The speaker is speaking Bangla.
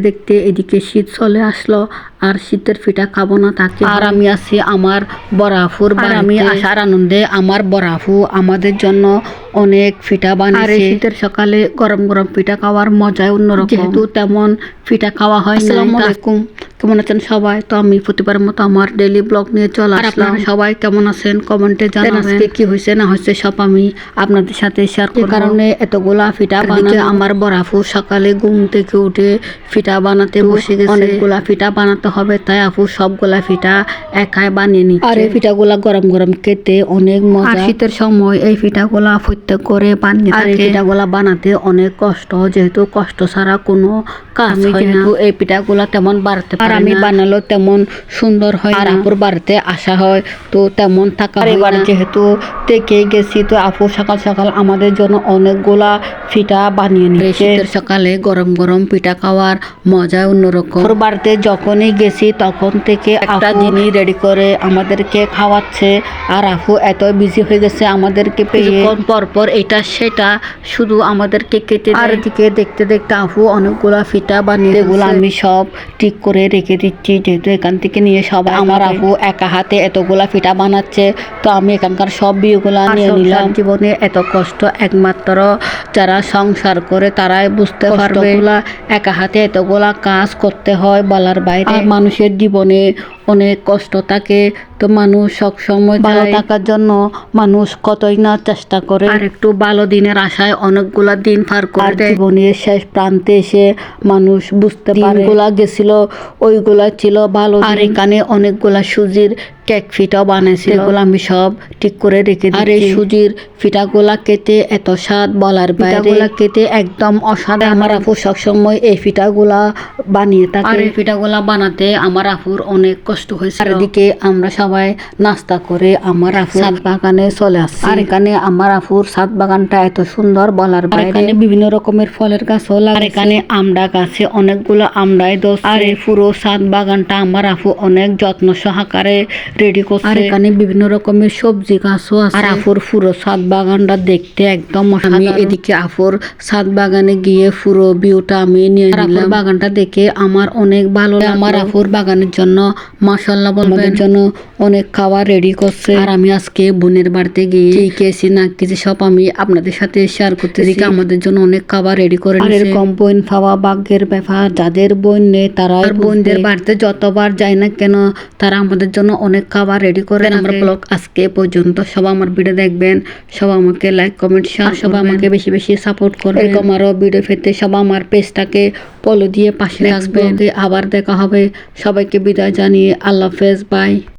দেখতে দেখতে এদিকে শীত চলে আসলো আর শীতের পিঠা খাব না তাকে। আর আমি আছি আমার বরাফুর আর আমি আসার আনন্দে আমার বরাফু আমাদের জন্য অনেক পিঠা বানিয়েছে। শীতের সকালে গরম গরম পিঠা খাওয়ার মজাই অন্যরকম। যেহেতু তেমন পিঠা খাওয়া হয় না আসসালামু আলাইকুম। কেমন আছেন সবাই? তো আমি প্রতিবারের মতো আমার ডেলি ব্লগ নিয়ে চলে আসলাম। সবাই কেমন আছেন? কমেন্টে জানাবেন। আজকে কি হয়েছে না হয়েছে সব আমি আপনাদের সাথে শেয়ার করব কারণে এতগুলা পিঠা বানাতে আমার বরাফু সকালে ঘুম থেকে উঠে পিঠা বানাতে বসে গেছে। অনেকগুলা পিঠা বানাতে হবে তাই আপু সবগুলা পিঠা একাই বানিয়ে নিচ্ছে। আর এই পিঠাগুলা গরম গরম খেতে অনেক মজা। শীতের সময় এই পিঠাগুলা প্রত্যেক করে বানিয়ে আর এই পিঠাগুলা বানাতে অনেক কষ্ট যেহেতু কষ্ট ছাড়া কোনো কাজ হয় না। এই পিঠাগুলা তেমন বাড়তে আর আমি বানালো তেমন সুন্দর হয় আর আপুর বাড়িতে আসা হয় তো তেমন থাকা হয় না। যেহেতু থেকে গেছি তো আপু সকাল সকাল আমাদের জন্য অনেকগুলা পিঠা বানিয়ে নিয়েছে শীতের সকালে গরম গরম পিঠা খাওয়ার মজা অন্যরকম। ওর বাড়িতে যখনই গেছি তখন থেকে একটা জিনিস রেডি করে আমাদেরকে খাওয়াচ্ছে। আর আপু এত বিজি হয়ে গেছে আমাদেরকে পেয়ে। পর পর এটা সেটা শুধু আমাদেরকে কেটে আর দিকে দেখতে দেখতে আপু অনেকগুলা ফিটা বানিয়ে এগুলো আমি সব ঠিক করে রেখে দিচ্ছি যেহেতু এখান থেকে নিয়ে সবাই আমার আপু একা হাতে এতগুলা ফিটা বানাচ্ছে তো আমি এখানকার সব বিয়েগুলা নিয়ে নিলাম। জীবনে এত কষ্ট একমাত্র যারা সংসার করে তারাই বুঝতে পারবে। একা হাতে এতগুলা কাজ করতে হয় বলার বাইরে। মানুষের জীবনে অনেক কষ্ট থাকে তো মানুষ সবসময় ভালো থাকার জন্য মানুষ কতই না চেষ্টা করে। আর একটু ভালো দিনের আশায় অনেকগুলা দিন পার করে জীবনের শেষ প্রান্তে এসে মানুষ বুঝতে পারে। গেছিল ওইগুলা ছিল ভালো আর এখানে অনেকগুলা সুজির কেক ফিটাও বানাইছিল। এগুলো আমি সব ঠিক করে রেখে আর এই সুজির ফিটাগুলা কেটে এত স্বাদ বলার বাইরে। কেটে একদম অসাধারণ। আমার আপু সবসময় এই ফিটাগুলা বানিয়ে থাকে। আর এই ফিটাগুলা বানাতে আমার আপুর অনেক কষ্ট হয়েছে আর এদিকে আমরা সবাই নাস্তা করে আমার আপু সাত বাগানে চলে আসছি। আর এখানে আমার আপুর সাত বাগানটা এত সুন্দর বলার বাইরে। এখানে বিভিন্ন রকমের ফলের গাছও লাগে আর এখানে আমড়া গাছে অনেকগুলো আমড়াই দোষ। আর এই পুরো সাত বাগানটা আমার আপু অনেক যত্ন সহকারে রেডি করছে। আর এখানে বিভিন্ন রকমের সবজি গাছও আছে। আর আপুর পুরো সাত বাগানটা দেখতে একদম আমি এদিকে আপুর সাত বাগানে গিয়ে পুরো ভিউটা আমি নিয়ে নিলাম। বাগানটা দেখে আমার অনেক ভালো আমার আপুর বাগানের জন্য মাশাল্লাহ বলবেন। জন্য অনেক খাবার রেডি করছে। আর আমি আজকে বোনের বাড়িতে গিয়ে কি খেয়েছি না কিছু সব আমি আপনাদের সাথে শেয়ার করতে দিকে আমাদের জন্য অনেক খাবার রেডি করে আর এরকম বোন পাওয়া ভাগ্যের ব্যাপার যাদের বোন নেই তারা বোনদের বাড়িতে যতবার যায় না কেন তারা আমাদের জন্য অনেক খাবার রেডি করে আমার ব্লগ আজকে পর্যন্ত। সব আমার ভিডিও দেখবেন সব আমাকে লাইক কমেন্ট শেয়ার সব আমাকে বেশি বেশি সাপোর্ট করবে এরকম আরও ভিডিও পেতে সব আমার পেজটাকে ফলো দিয়ে পাশে রাখবে আবার দেখা হবে। সবাইকে বিদায় জানিয়ে আল্লাহ হাফেজ বাই